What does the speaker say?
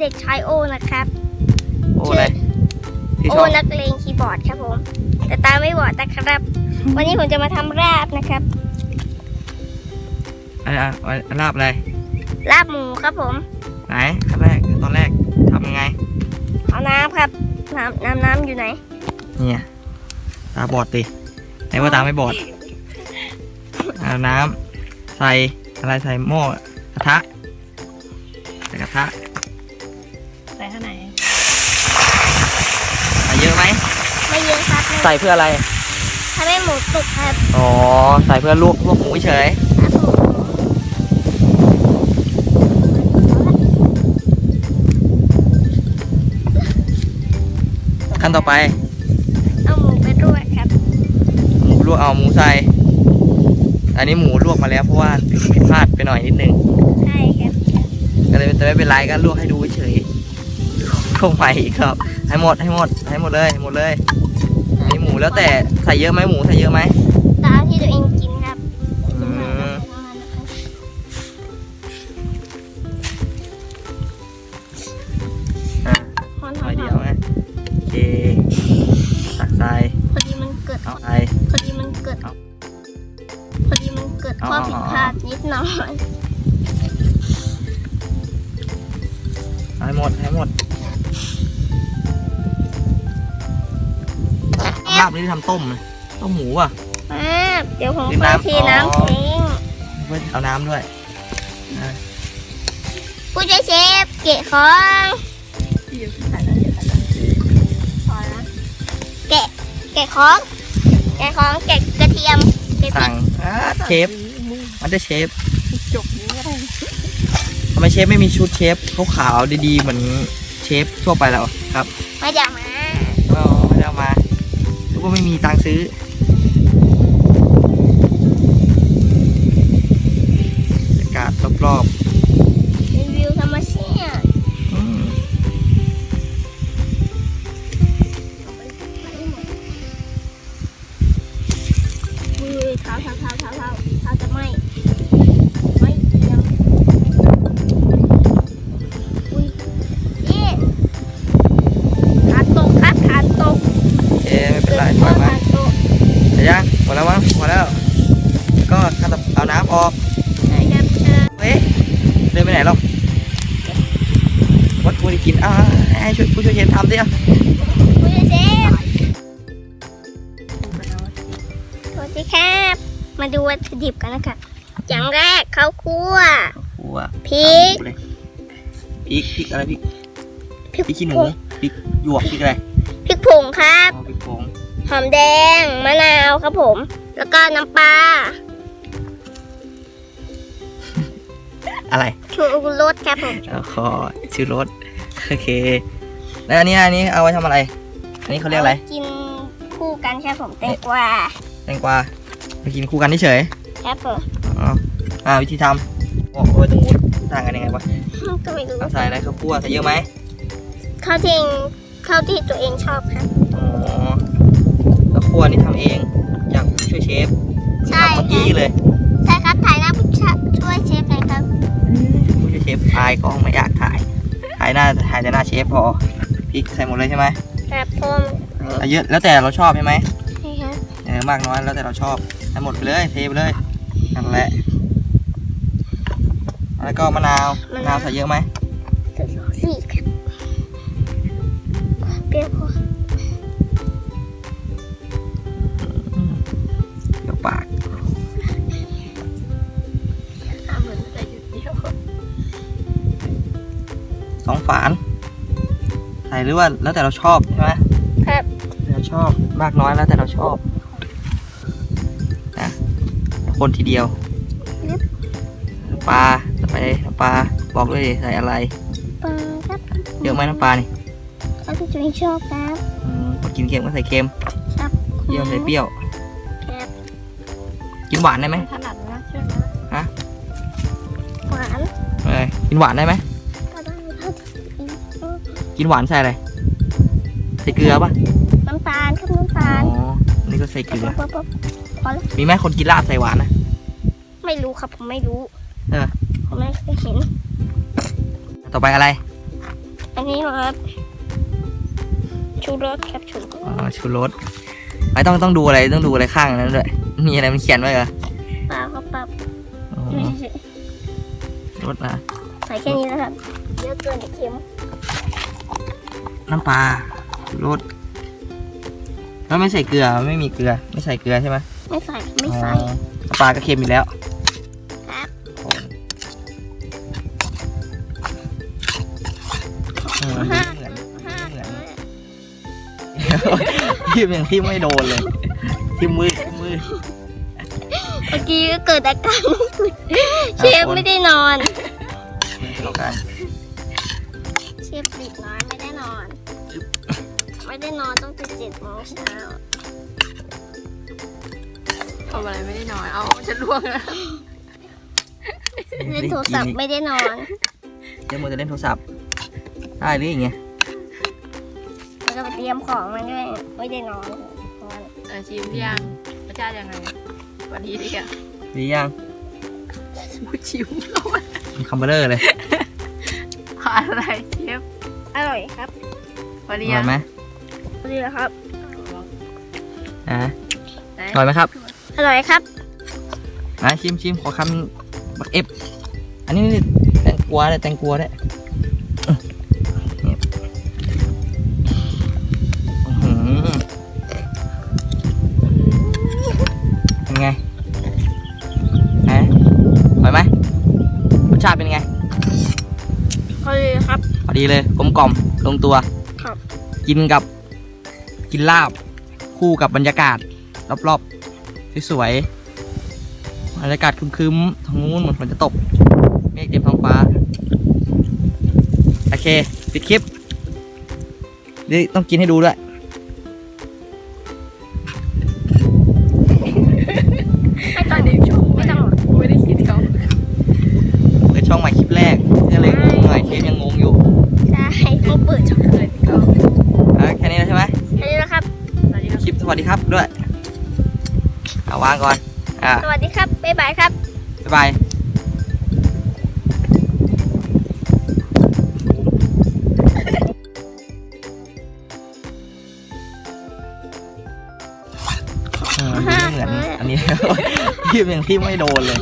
เด็กชายโอนะครับ โอ้อะไรที่โอชอบนักเลงคีย์บอร์ดครับผม แต่ตาไม่บอดนะครับ วันนี้ผมจะมาทำราบนะครับ อะไรอะลาบอะไร ลาบหมูครับผม ไหนขั้นแรกตอนแรกทำยังไง เอาน้ำครับ น้ำน้ำน้ำอยู่ไหน เนี่ยตาบอดติไหนว่าตาไม่บอดเอาน้ำใส่อะไรใส่หม้อกระทะใส่กระทะใส่ ข้างในใส่เยอะไหม ไม่เยอะครับไม่ใส่เพื่ออะไร ทำให้หมูสุกครับอ๋อ ใส่เพื่อลวกลวกหมูเฉย ครับผมขั้นต่อไปเอาหมูไปด้วยครับหมูลวกเอาหมูใส่ อันนี้หมูลวกมาแล้วเพราะว่าผิดพลาดไปหน่อยนิดนึง ใช่ครับก็เลยแต่ไม่เป็นไรก็ลวกให้ดูเฉย ลงไปอีกครับ ให้หมดให้หมดให้หมดเลยให้หมดเลยอันนี้หมูแล้วแต่ใส่เยอะไหมหมูใส่เยอะไหมตามที่ตัวเองกินครับอืมอะหอนหหน่ออยนเดียวไงโอเคตักใส่พอดีมันเกิดเอาใส่พอดีมันเกิดเอาพอดีมันเกิดเอาข้อเอาผิดเอาพลาดนิดหน่อยให้หมดให้หมด ลาบนี่ทำต้มเลยต้มหมูอะมาเดี๋ยวผมดื่มเพิ่มน้ำเทอ๋อน้ำทิ้งเพื่อเอาน้ำด้วยผู้ช่วยเชฟเกะของที่อยู่ที่ใส่แล้วเดี๋ยวใส่แล้วพอนะแกะแกะของแกะของแกะกระเทียมแกะพริสั่กงอ่าเชฟมึงมันจะเชฟจบนี้ก็ได้ทำไมเชฟไม่มีชุดเชฟขาวๆดีๆเหมือนเชฟทั่วไปแล้วครับ มาจากมา อ๋อ ก็ไม่มีตังค์ซื้อ อากาศรอบรีวิวธรรมชาติๆอืมมือเท้าเท้าเท้าเท้าเท้าเท้าจะไหมไม่ อเอาน้ำออกใช่ครับเออเฮ้ยเดินไปไหนหรอกวัดกูได้กินอ่าให้ช่วยผู้ช่วยเชฟทำดิอะผู้ช่วยเชฟสวัสดีครับ มาดูวัตถุดิบกันนะครับอย่างแรกข้าวคั่วกูอะพริกเลยพริกพริกอะไรพริกพริกพริกขี้หนูผงพริกหยวกพริกอะไรพริกผงครับอ๋อพริกผงหอมแดงมะนาวครับผม แล้วก็น้ำปลา อะไรชูรสครับผมแล้วก็ชื่อรสโอเค แล้วอันนี้อันนี้เอาไว้ทำอะไร อันนี้เขาเรียกอะไร กินคู่กันครับผมแตงกวาแตงกวาไปกินคู่กันเฉยครับผมๆอ๋ออ่าวิธีทำบอกเอาไว้ตรงนู้นต่างกันยังไงวะก็ไม่รู้เอาใส่อะไรข้าวคั่วใส่เยอะไหมเท่าที่เองเท่าที่ตัวเองชอบครับ ผู้ช่วยเชฟถ่ายกล้องไม่อยากถ่าย ถ่ายหน้าถ่ายแต่หน้าเชฟพอพริกใส่หมดเลยใช่ไหมครับผมเอาเยอะแล้วแต่เราชอบใช่ไหมใช่ครับเออมากน้อยแล้วแต่เราชอบให้หมดไปเลยเทไปเลยนั่นแหละแล้วก็มะนาวมะนาวใส่เยอะไหมสี่ครับเปรี้ยวพอ ฝาน ใส่หรือว่าแล้วแต่เราชอบใช่ไหมครับเราชอบมากน้อยแล้วแต่เราชอบนะคนทีเดียวน้ำปลาต่อไปน้ำปลาบอกด้วยดิใส่อะไรปลาครับเยอะไหมน้ำปลานี่เท่าที่ตัวเองชอบครับอืมคนกินเค็มก็ใส่เค็มครับเปรี้ยวใส่เปรี้ยวครับกินหวานได้ไหมถนัดนะช่วยนะหวานเออกินหวานได้ไหม กินหวานใส่อะไร ใส่เกลือป่ะน้ำตาลครับน้ำอ๋ตาลอ นี่ก็ใส่เกลือ ปุ๊บปุ๊บพอแล้วมีไหมคนกินลาบใส่หวานนะ ไม่รู้ครับผมไม่รู้เออ ผมไม่เคยเห็น ต่อไปอะไรอันนี้เหรอครับชูรสครับชูรสอ๋อชูรสไม่ต้องต้องดูอะไรต้องดูอะไรข้างนั้นด้วยมีอะไรมันเขียนไว้เหรอปลาครับปลาอ๋อรสนะใส่แค่นี้นะครับเยอะเกินจะเค็ม น้ำปลาชูรสแล้วไม่ใส่เกลือไม่มีเกลือ ไม่ใส่เกลือใช่ไหมไม่ใส่ไม่ใส่อ๋อน้ำปลาก็เค็มอยู่แล้วครับคนอืมไม่เหมือน ห้าไม่เหมือนทิมยังทิมไม่โดนเลยทิมมือทิมมือ เมื่อกี้ก็เกิดอาการเชฟไม่ได้นอนมือเท่ากันเชฟติดนอนไม่ได้น อน ไม่ได้นอนต้องตื่นเจ็ดโมงเช้าทำอะไรไม่ได้นอน เอาจะล่วงแล้วเล่นโทรศัพท์ไม่ได้นอนเดี๋ยวมือจะเล่นโทรศัพท์ ได้หรืออย่างเงี้ยแล้วก็ไปเตรียมของมันด้วยไม่ได้นอนนอนเออชิมหรือยังรสชาติยังไงวันนี้ดิอะดียังพูดชิมเข้ามามีคอมเบอร์เลยอะไรเชฟ อร่อยครับวันอนี้ร่อยไหมดีแล้วครับ อะไหนอร่อยไหมครับอร่อยครับ อะชิมชิมขอคำบักเอฟอันนี้นี่แตงกวาเลยแตงกวาเลยอื้อนี่อื้อหือเป็นไงฮะอร่อยไหมรสชาติเป็นไง พอดีครับพอ ดีเลยกลมกล่อมลงตัวครับ กินกับกินลาบ คู่กับบรรยากาศ รอบๆสวยๆบรรยากาศครึมๆทางนู้นเหมือนฝนจะตกเมฆเต็มท้องฟ้า โอเคปิดคลิปเดี๋ยวต้องกินให้ดูด้วยไม่ต้องอันนี้ชมไม่ต้องหรอกไม่ได้คิดเขาเปิดช่องใหม่คลิปแรกก็เลยงงหน่อยเชฟยังงงอยู่ใช่ เขาเปิดช่องเลยเขาอะแค่นี้แล้วใช่ไหมแค่นี้นะครับตอนนี้เราคลิปสวัสดีครับด้วยเอาวางก่อนอะสวัสดีครับ บ๊ายบายครับ บ๊ายบายเออไม่เหมือนอันนี้ทิมยังทิมไม่โดนเลย